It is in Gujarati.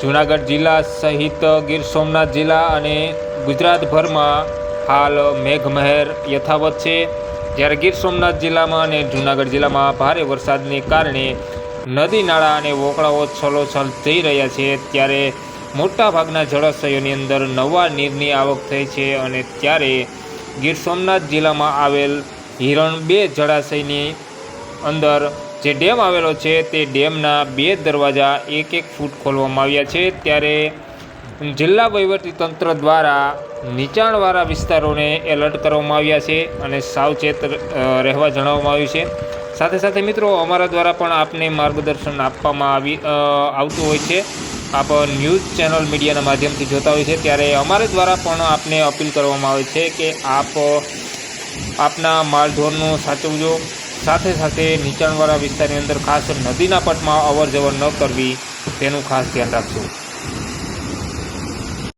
જૂનાગઢ જિલ્લા સહિત ગીર સોમનાથ જિલ્લા અને ગુજરાતભરમાં હાલ મેઘમહેર યથાવત છે. જ્યારે ગીર સોમનાથ જિલ્લામાં અને જૂનાગઢ જિલ્લામાં ભારે વરસાદને કારણે નદી, નાળા અને વોકળાઓ છલોછલ થઈ રહ્યા છે. ત્યારે મોટાભાગના જળાશયોની અંદર નવા નીરની આવક થઈ છે અને ત્યારે ગીર સોમનાથ જિલ્લામાં આવેલ હિરણ બે જળાશયની અંદર જે ડેમ આવેલો છે તે ડેમના બે દરવાજા એક એક ફૂટ ખોલવામાં આવ્યા છે. ત્યારે જિલ્લા તંત્ર દ્વારા નીચાણવાળા વિસ્તારોને એલર્ટ કરવામાં આવ્યા છે અને સાવચેત રહેવા જણાવવામાં આવ્યું છે. સાથે સાથે મિત્રો, અમારા દ્વારા પણ આપને માર્ગદર્શન આપવામાં આવી આવતું હોય છે. આપ ન્યૂઝ ચેનલ મીડિયાના માધ્યમથી જોતા હોય છે. ત્યારે અમારા દ્વારા પણ આપને અપીલ કરવામાં આવે છે કે આપ, આપના માલઢોરનું સાચવજો. સાથે સાથે નીચાણવાળા વિસ્તારની અંદર ખાસ નદીના પટમાં અવર જવર ન કરવી, તેનું ખાસ ધ્યાન રાખજો